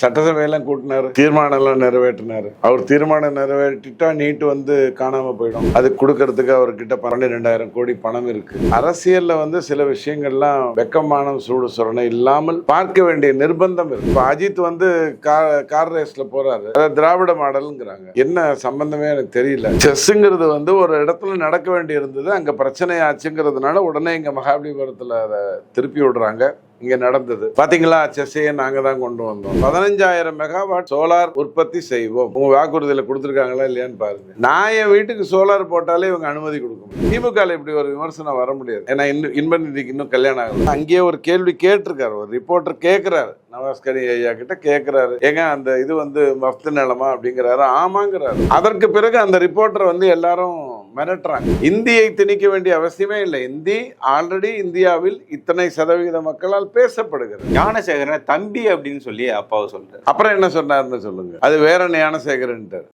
சட்டசபையெல்லாம் கூட்டினாரு. தீர்மானம் எல்லாம் நிறைவேற்றினாரு. அவர் தீர்மானம் நிறைவேற்றிட்டா நீட்டு வந்து காணாம போயிடும். அது கொடுக்கறதுக்கு அவர்கிட்ட ரெண்டாயிரம் கோடி பணம் இருக்கு. அரசியல்ல வந்து சில விஷயங்கள்லாம் வெக்கமானம் சூடு சொரணை இல்லாமல் பார்க்க வேண்டிய நிர்பந்தம் இருக்கு. இப்ப அஜித் வந்து கா- கார் ரேஸ்ல போறாரு. அதாவது திராவிட மாடல்ங்கிறாங்க. என்ன சம்பந்தமே எனக்கு தெரியல. செஸ்ஸுங்கிறது வந்து ஒரு இடத்துல நடக்க வேண்டி இருந்தது அங்க பிரச்சனை ஆச்சுங்கிறதுனால உடனே இங்க மகாபலிபுரத்துல அதை திருப்பி விடுறாங்க. இங்க நடந்தது. பாத்தீங்களா? செஸ்ஸையே நாங்க தான் கொண்டு வந்தோம். பதினஞ்சாயிரம் மெகாவாட் சோலார் உற்பத்தி செய்வோம். உங்க வாக்குறுதியில கொடுத்துருக்காங்களா இல்லையான்னு பாருங்க. நான் என் வீட்டுக்கு சோலார் போட்டாலே இவங்க அனுமதி கொடுக்கும் திமுக இப்படி ஒரு விமர்சனம் வர முடியாது. ஏன்னா இன்னும் இன்ப நிதிக்கு இன்னும் கல்யாணம் ஆகும் அங்கேயே ஒரு கேள்வி கேட்டிருக்காரு. ஒரு ரிப்போர்ட்டர் கேட்கிறாரு நவாஸ்கரி ஐயா கிட்ட கேட்கிறாரு ஏங்க அந்த இது வந்து மஃப்து நிலமா அப்படிங்கிறாரு. ஆமாங்கிறாரு. அதற்கு பிறகு அந்த ரிப்போர்ட்டர் வந்து எல்லாரும் மிரட்டுறாங்க. இந்தியை திணிக்க வேண்டிய அவசியமே இல்லை. இந்தி ஆல்ரெடி இந்தியாவில் இத்தனை சதவிகித மக்களால் பேசப்படுகிறது. ஞானசேகரனை தம்பி அப்படின்னு சொல்லி அப்பாவை சொல்றாரு. அப்புறம் என்ன சொன்னாருன்னு சொல்லுங்க. அது வேற ஞானசேகரன்ட்டார்.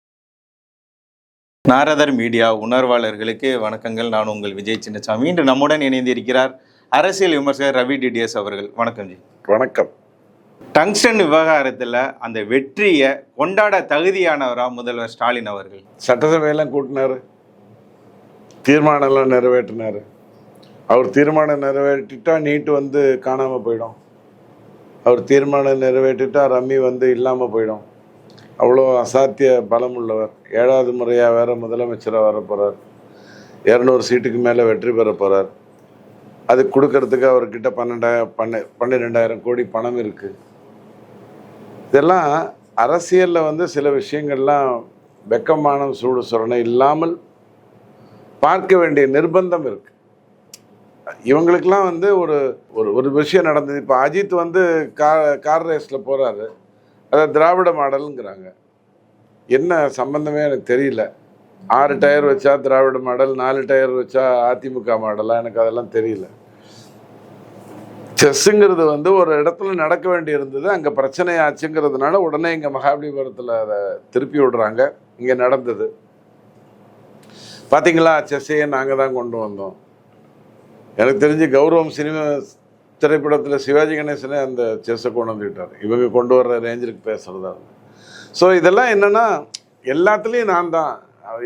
நாரதர் மீடியா உணர்வாளர்களுக்கு வணக்கங்கள். நான் உங்கள் விஜய் சின்னசாமி. இன்று நம்முடன் இணைந்து இருக்கிறார் அரசியல் விமர்சகர் ரவி டிடிஎஸ் அவர்கள். வணக்கம் ஜி. வணக்கம். டங்ஸ்டன் விவகாரத்துல அந்த வெற்றியை கொண்டாட தகுதியானவரா முதல்வர் ஸ்டாலின் அவர்கள்? சட்டசபையெல்லாம் கூட்டினாரு. தீர்மானம்லாம் நிறைவேற்றினார். அவர் தீர்மானம் நிறைவேற்றிட்டா நீட்டு வந்து காணாமல் போயிடும். அவர் தீர்மானம் நிறைவேற்றிட்டா ரம்மி வந்து இல்லாமல் போயிடும். அவ்வளோ அசாத்திய பலம் உள்ளவர். ஏழாவது முறையாக வேற முதலமைச்சராக வர போகிறார் இரநூறு சீட்டுக்கு மேலே வெற்றி பெற போகிறார் அது கொடுக்கறதுக்கு அவர்கிட்ட பன்னெண்டாயிரம் பன்ன பன்னிரெண்டாயிரம் கோடி பணம் இருக்குது இதெல்லாம் அரசியலில் வந்து சில விஷயங்கள்லாம் வெக்கமான சூடு சொரணை இல்லாமல் பார்க்க வேண்டிய நிர்பந்தம் இருக்கு. இவங்களுக்கெல்லாம் வந்து ஒரு ஒரு ஒரு விஷயம் நடந்தது. இப்போ அஜித் வந்து கார் கார் ரேஸில் போகிறாரு அதாவது திராவிட மாடலுங்கிறாங்க. என்ன சம்பந்தமே எனக்கு தெரியல. ஆறு டயர் வச்சா திராவிட மாடல் நாலு டயர் வச்சா அதிமுக மாடலா? எனக்கு அதெல்லாம் தெரியல. செஸ்ஸுங்கிறது வந்து ஒரு இடத்துல நடக்க வேண்டி இருந்தது. அங்கே பிரச்சனை ஆச்சுங்கிறதுனால உடனே இங்கே மகாபலிபுரத்தில் அதை திருப்பி விடுறாங்க. இங்கே நடந்தது. பார்த்தீங்களா செஸ்ஸையே நாங்கள் தான் கொண்டு வந்தோம். எனக்கு தெரிஞ்சு கௌரவம் சினிமா திரைப்படத்தில் சிவாஜி கணேசனே அந்த செஸ்ஸை கொண்டு வந்துக்கிட்டார். இவங்க கொண்டு வர்ற ரேஞ்சிற்கு பேசுகிறதா ஸோ இதெல்லாம் என்னன்னா எல்லாத்துலேயும் நான் தான்.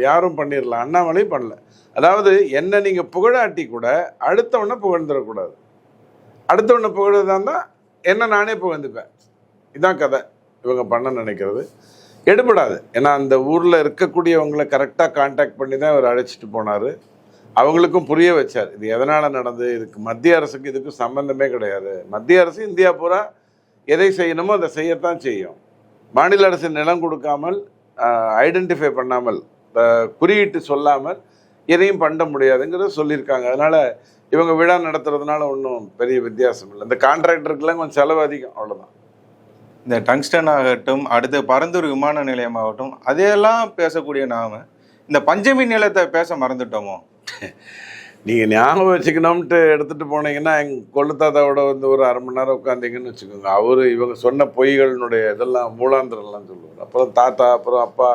யாரும் பண்ணிடலாம் அண்ணாமலையும் பண்ணல. அதாவது என்னை நீங்கள் புகழாட்டி கூட அடுத்தவனை புகழ்ந்துடக்கூடாது. அடுத்தவனை புகழ்தான் இருந்தால் என்ன நானே புகழ்ந்துப்பேன். இதான் கதை. இவங்க பண்ண நினைக்கிறது. எடுபடாது. ஏன்னா அந்த ஊரில் இருக்கக்கூடியவங்களை கரெக்டாக காண்டாக்ட் பண்ணி தான் அவர் அழைச்சிட்டு போனார். அவங்களுக்கும் புரிய வச்சார். இது எதனால் நடந்தது? இதுக்கு மத்திய அரசுக்கு இதுக்கும் சம்பந்தமே கிடையாது. மத்திய அரசு இந்தியா பூரா எதை செய்யணுமோ அதை செய்யத்தான் செய்யும். மாநில அரசு நிலம் கொடுக்காமல் ஐடென்டிஃபை பண்ணாமல் குறியீட்டு சொல்லாமல் எதையும் பண்ண முடியாதுங்கிறத சொல்லியிருக்காங்க. அதனால் இவங்க விழா நடத்துறதுனால ஒன்றும் பெரிய வித்தியாசம் இல்லை. இந்த கான்ட்ராக்டருக்கெல்லாம் கொஞ்சம் செலவு அதிகம். அவ்வளோதான் இந்த டங்ஸ்டன் ஆகட்டும் அடுத்து பரந்தூர் விமான நிலையம் ஆகட்டும் அதையெல்லாம் பேசக்கூடிய நாம இந்த பஞ்சமி நிலத்தை பேச மறந்துட்டோமோ? நீங்கள் ஞாபகம் வச்சுக்கணும்ட்டு எடுத்துகிட்டு போனீங்கன்னா எங்கள் கொள்ளுத்தாத்தாவோட வந்து ஒரு அரை மணி நேரம் உட்காந்தீங்கன்னு வச்சுக்கோங்க. அவர் இவங்க சொன்ன பொய்களினுடைய இதெல்லாம் மூலாந்திரம்லாம் சொல்லுவார். அப்புறம் தாத்தா அப்புறம் அப்பா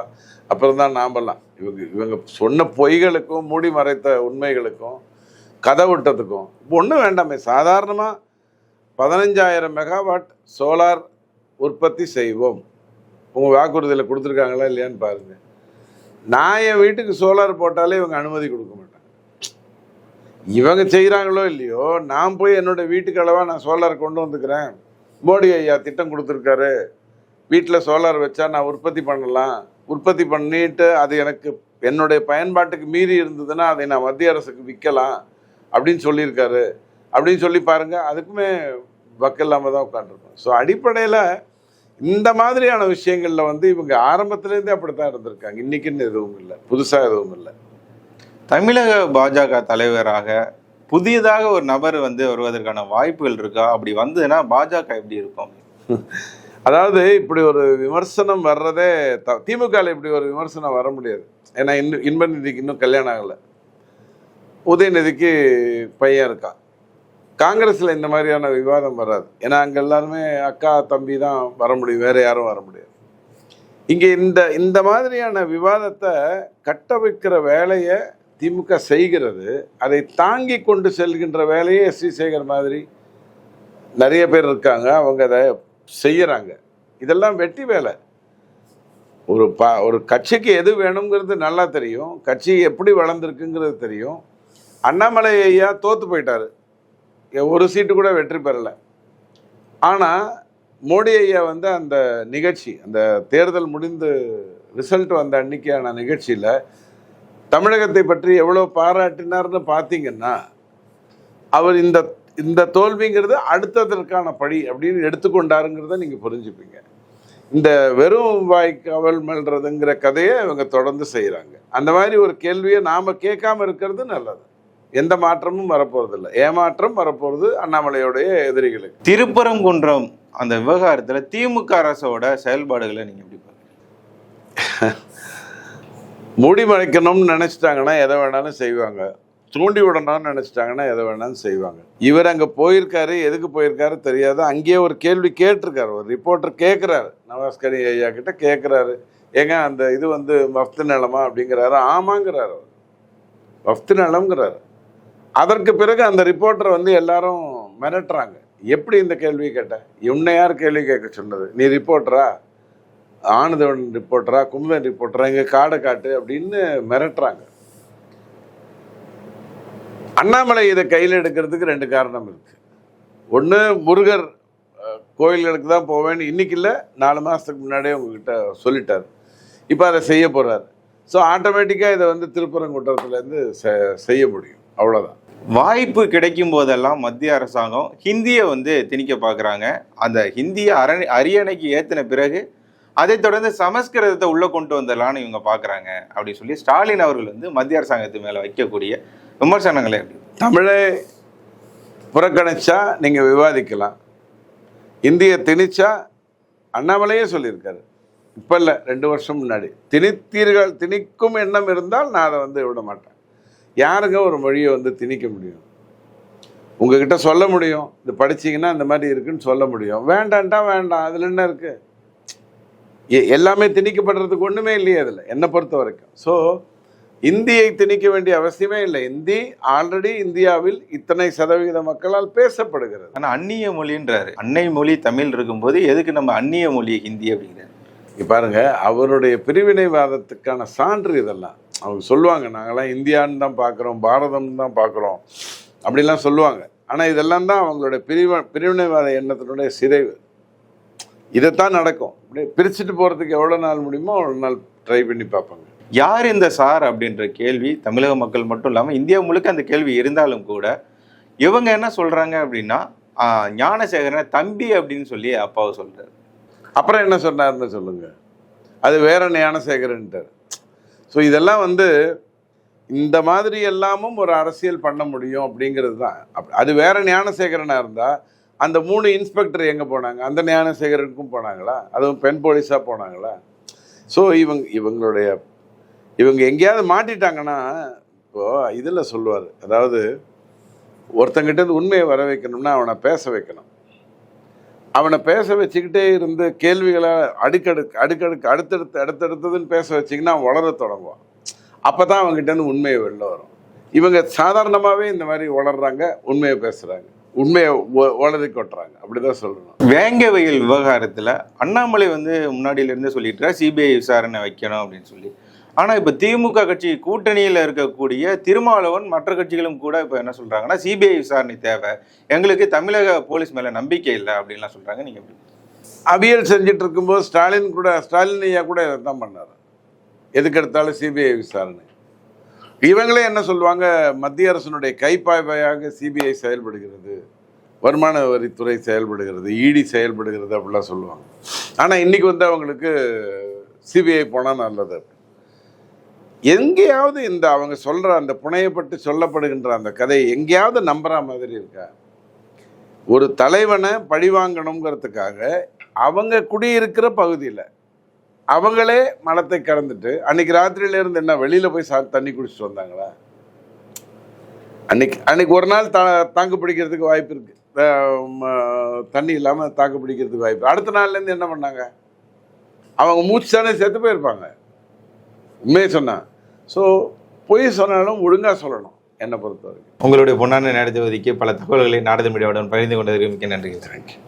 அப்புறம் தான் நாமெல்லாம். இவங்க இவங்க சொன்ன பொய்களுக்கும் மூடி மறைத்த உண்மைகளுக்கும் கதை விட்டதுக்கும் ஒன்றும் வேண்டாமே. சாதாரணமாக பதினஞ்சாயிரம் மெகாவாட் சோலார் உற்பத்தி செய்வோம். உங்கள் வாக்குறுதியில் கொடுத்துருக்காங்களா இல்லையான்னு பாருங்கள் நான் என் வீட்டுக்கு சோலார் போட்டாலே இவங்க அனுமதி கொடுக்க மாட்டாங்க. இவங்க செய்கிறாங்களோ இல்லையோ நான் போய் என்னோட வீட்டுக்கு அளவாக நான் சோலார் கொண்டு வந்துக்கிறேன். மோடி ஐயா திட்டம் கொடுத்துருக்காரு. வீட்டில் சோலார் வச்சா நான் உற்பத்தி பண்ணலாம். உற்பத்தி பண்ணிட்டு அது எனக்கு என்னுடைய பயன்பாட்டுக்கு மீறி இருந்ததுன்னா அதை நான் மத்திய அரசுக்கு விற்கலாம் அப்படின்னு சொல்லியிருக்காரு. அப்படின்னு சொல்லி பாருங்கள் அதுக்குமே வக்கில்லாமல் தான் உட்காந்துருக்கோம் ஸோ அடிப்படையில் இந்த மாதிரியான விஷயங்கள்ல வந்து இவங்க ஆரம்பத்துலேருந்தே அப்படித்தான் இருந்திருக்காங்க. இன்னைக்குன்னு எதுவும் இல்லை. புதுசாக எதுவும் இல்லை. தமிழக பாஜக தலைவராக புதியதாக ஒரு நபர் வந்து வருவதற்கான வாய்ப்புகள் இருக்கா? அப்படி வந்ததுன்னா பாஜக எப்படி இருக்கும்? அதாவது இப்படி ஒரு விமர்சனம் வர்றதே த திமுகவில் இப்படி ஒரு விமர்சனம் வர முடியாது. ஏன்னா இன்னும் இன்ப நிதிக்கு இன்னும் கல்யாணம் ஆகலை. உதயநிதிக்கு பையன் இருக்கான். காங்கிரஸில் இந்த மாதிரியான விவாதம் வராது. ஏன்னா அங்கே எல்லாருமே அக்கா தம்பி தான் வர முடியும். வேறு யாரும் வர முடியாது. இங்கே இந்த இந்த மாதிரியான விவாதத்தை கட்டமைக்கிற வேலையை திமுக செய்கிறது அதை தாங்கி கொண்டு செல்கின்ற வேலையை எஸ். வி. சேகர் மாதிரி நிறைய பேர் இருக்காங்க. அவங்க அதை செய்கிறாங்க இதெல்லாம் வெட்டி வேலை. ஒரு ப ஒரு கட்சிக்கு எது வேணுங்கிறது நல்லா தெரியும். கட்சி எப்படி வளர்ந்துருக்குங்கிறது தெரியும். அண்ணாமலை ஐயா தோற்று போயிட்டாரு. ஒரு சீட்டு கூட வெற்றி பெறலை. ஆனால் மோடி ஐயா வந்து அந்த நிகழ்ச்சி அந்த தேர்தல் முடிந்து ரிசல்ட் வந்த அன்னைக்கான நிகழ்ச்சியில் தமிழகத்தை பற்றி எவ்வளோ பாராட்டினார்னு பார்த்தீங்கன்னா அவர் இந்த இந்த தோல்விங்கிறது அடுத்ததற்கான படி அப்படின்னு எடுத்துக்கொண்டாருங்கிறத நீங்கள் புரிஞ்சுப்பீங்க. இந்த வெறும் வாய் மெல்றதுங்கிற கதையை இவங்க தொடர்ந்து செய்கிறாங்க அந்த மாதிரி ஒரு கேள்வியை நாம் கேட்காம இருக்கிறது நல்லது. எந்த மாற்றமும் வரப்போறதில்ல. ஏமாற்றம் வரப்போகிறது அண்ணாமலையோடைய எதிரிகளுக்கு. திருப்பரங்குன்றம் அந்த விவகாரத்துல திமுக அரசோட செயல்பாடுகளை நீங்க எப்படி பாக்குறீங்க மூடி மறைக்கணும்னு நினச்சிட்டாங்கன்னா எதை வேணாலும் செய்வாங்க. தூண்டி விடணும்னு நினச்சிட்டாங்கன்னா எதை வேணாலும் செய்வாங்க. இவர் அங்கே போயிருக்காரு எதுக்கு போயிருக்காரு தெரியாது. அங்கேயே ஒரு கேள்வி கேட்டிருக்காரு. ஒரு ரிப்போர்ட்டர் கேட்குறாரு நவாஸ்கரி ஐயா கிட்ட கேட்குறாரு ஏங்க அந்த இது வந்து வஃப்து நிலமா அப்படிங்கிறாரு. ஆமாங்கிறாரு வஃப்து நிலம்ங்கிறாரு. அதற்கு பிறகு அந்த ரிப்போர்ட்டரை வந்து எல்லாரும் மிரட்டுறாங்க. எப்படி இந்த கேள்வி கேட்ட? உன்னை யார் கேள்வி கேட்க சொன்னது? நீ ரிப்போர்ட்டரா? ஆனந்தவன் ரிப்போர்ட்டரா? குமுதன் ரிப்போர்ட்டரா? இங்கே காடை காட்டு அப்படின்னு மிரட்டுறாங்க. அண்ணாமலை இதை கையில் எடுக்கிறதுக்கு ரெண்டு காரணம் இருக்கு. ஒன்று முருகர் கோயில்களுக்கு தான் போவேன்னு இன்னைக்கு இல்லை நாலு மாதத்துக்கு முன்னாடியே உங்ககிட்ட சொல்லிட்டார். இப்போ அதை செய்ய போகிறார் ஸோ ஆட்டோமேட்டிக்காக இதை வந்து திருப்பரங்குன்றத்துலேருந்து செ- செய்ய முடியும். அவ்வளோதான் வாய்ப்பு கிடைக்கும் போதெல்லாம் மத்திய அரசாங்கம் ஹிந்தியை வந்து திணிக்க பார்க்குறாங்க. அந்த ஹிந்தியை அரண் அரியணைக்கு ஏற்றின பிறகு அதைத் தொடர்ந்து சமஸ்கிருதத்தை உள்ளே கொண்டு வந்துடலாம்னு இவங்க பார்க்குறாங்க அப்படி சொல்லி ஸ்டாலின் அவர்கள் வந்து மத்திய அரசாங்கத்து மேலே வைக்கக்கூடிய விமர்சனங்களை தமிழை புறக்கணிச்சா நீங்கள் விவாதிக்கலாம். இந்திய திணிச்சா அண்ணாமலையே சொல்லியிருக்காரு. இப்போ இல்லை ரெண்டு வருஷம் முன்னாடி. திணித்தீர்கள் திணிக்கும் எண்ணம் இருந்தால் நான் அதை வந்து விட மாட்டேன். யாருங்க ஒரு மொழியை வந்து திணிக்க முடியும்? உங்ககிட்ட சொல்ல முடியும். இது படிச்சீங்கன்னா இந்த மாதிரி இருக்குன்னு சொல்ல முடியும். வேண்டான்ட்டா வேண்டாம். அதில் என்ன இருக்கு? எ- எல்லாமே திணிக்கப்படுறதுக்கு ஒன்றுமே இல்லையே அதில் என்னை பொறுத்த வரைக்கும். ஸோ இந்தியை திணிக்க வேண்டிய அவசியமே இல்லை. இந்தி ஆல்ரெடி இந்தியாவில் இத்தனை சதவிகித மக்களால் பேசப்படுகிறது. ஆனால் அந்நிய மொழின்றாரு. அன்னை மொழி தமிழ் இருக்கும்போது எதுக்கு நம்ம அந்நிய மொழி ஹிந்தி அப்படிங்கிறாரு? பாருங்க அவருடைய பிரிவினைவாதத்துக்கான சான்று இதெல்லாம். அவங்க சொல்லுவாங்க நாங்கெல்லாம் இந்தியான்னு தான் பார்க்குறோம் பாரதம் தான் பார்க்குறோம். அப்படிலாம் சொல்லுவாங்க. ஆனால் இதெல்லாம் தான் அவங்களுடைய பிரிவ பிரிவினைவாத எண்ணத்தினுடைய சிதைவு. இதைத்தான் நடக்கும். அப்படியே பிரிச்சுட்டு போகிறதுக்கு எவ்வளோ நாள் முடியுமோ அவ்வளோ நாள் ட்ரை பண்ணி பார்ப்பாங்க. யார் இந்த சார் அப்படின்ற கேள்வி தமிழக மக்கள் மட்டும் இல்லாமல் இந்தியா முழுக்க அந்த கேள்வி இருந்தாலும் கூட இவங்க என்ன சொல்கிறாங்க அப்படின்னா ஞானசேகரனை தம்பி அப்படின்னு சொல்லி அப்பாவை சொல்கிறார் அப்புறம் என்ன சொன்னார்னு சொல்லுங்கள் அது வேற ஞானசேகரன்ட்டார். ஸோ இதெல்லாம் வந்து இந்த மாதிரி எல்லாமும் ஒரு அரசியல் பண்ண முடியும் அப்படிங்கிறது தான். அப்- அது வேற ஞானசேகரனாக இருந்தால் அந்த மூணு இன்ஸ்பெக்டர் எங்கே போனாங்க? அந்த ஞானசேகரனுக்கும் போனாங்களா? அதுவும் பெண் போலீஸாக போனாங்களா? ஸோ இவங்க இவங்களுடைய இவங்க எங்கேயாவது மாட்டிட்டாங்கன்னா இப்போது இதில் சொல்லுவார். அதாவது ஒருத்தங்கிட்ட உண்மையை வர வைக்கணும்னா அவனை பேச வைக்கணும். அவனை பேச வச்சுக்கிட்டே இருந்து கேள்விகளை அடுக்கடுக்கு அடுக்கடுக்கு அடுத்தடுத்து அடுத்தடுத்ததுன்னு பேச வச்சிங்கன்னா வளர தொடங்குவான். அப்போ தான் அவங்ககிட்டருந்து உண்மையை வெளில வரும். இவங்க சாதாரணமாகவே இந்த மாதிரி வளர்றாங்க உண்மையை பேசுகிறாங்க உண்மையை ஒ- கொட்டுறாங்க. அப்படி தான் சொல்லணும். வேங்க வயல் விவகாரத்தில் அண்ணாமலை வந்து முன்னாடியிலேருந்தே சொல்லிட்டு சிபிஐ விசாரணை வைக்கணும் அப்படின்னு சொல்லி. ஆனால் இப்போ திமுக கட்சி கூட்டணியில் இருக்கக்கூடிய திருமாவளவன் மற்ற கட்சிகளும் கூட இப்போ என்ன சொல்கிறாங்கன்னா சிபிஐ விசாரணை தேவை. எங்களுக்கு தமிழக போலீஸ் மேலே நம்பிக்கை இல்லை அப்படின்லாம் சொல்கிறாங்க நீங்கள் எப்படி? அவியல் செஞ்சுட்டு இருக்கும்போது ஸ்டாலின் கூட ஸ்டாலின் ஐயா கூட இதை தான் பண்ணார். எதுக்கு எடுத்தாலும் சிபிஐ விசாரணை. இவங்களே என்ன சொல்லுவாங்க? மத்திய அரசினுடைய கைப்பாய்வையாக சிபிஐ செயல்படுகிறது. வருமான வரித்துறை செயல்படுகிறது. இடி செயல்படுகிறது அப்படிலாம் சொல்லுவாங்க. ஆனால் இன்றைக்கி வந்து அவங்களுக்கு சிபிஐ போனால் நல்லது எங்கேயாவது இந்த அவங்க சொல்கிற அந்த புனையப்பட்டு சொல்லப்படுகின்ற அந்த கதை எங்கேயாவது நம்புகிற மாதிரி இருக்கா? ஒரு தலைவனை பழிவாங்கணுங்கிறதுக்காக அவங்க குடியிருக்கிற பகுதியில் அவங்களே மலத்தை கடந்துட்டு அன்னைக்கு ராத்திரியிலேருந்து என்ன வெளியில் போய் சா தண்ணி குடிச்சிட்டு வந்தாங்களா? அன்னைக்கு அன்னைக்கு ஒரு நாள் தா தாக்கு பிடிக்கிறதுக்கு வாய்ப்பு இருக்குது தண்ணி இல்லாமல் தாக்கு பிடிக்கிறதுக்கு வாய்ப்பு அடுத்த நாள்லேருந்து என்ன பண்ணாங்க? அவங்க மூச்சு தானே செத்து போயிருப்பாங்க. உண்மையை சொன்னான் ஸோ பொய் சொன்னாலும் ஒழுங்காக சொல்லணும் என்னை பொறுத்த வரைக்கும் உங்களுடைய பொன்னான நேரத்தை ஒதுக்கி பல தகவல்களை நாடக மீடியாவுடன் பகிர்ந்து கொண்டதற்கு மிக்க நன்றி தேங்க்யூ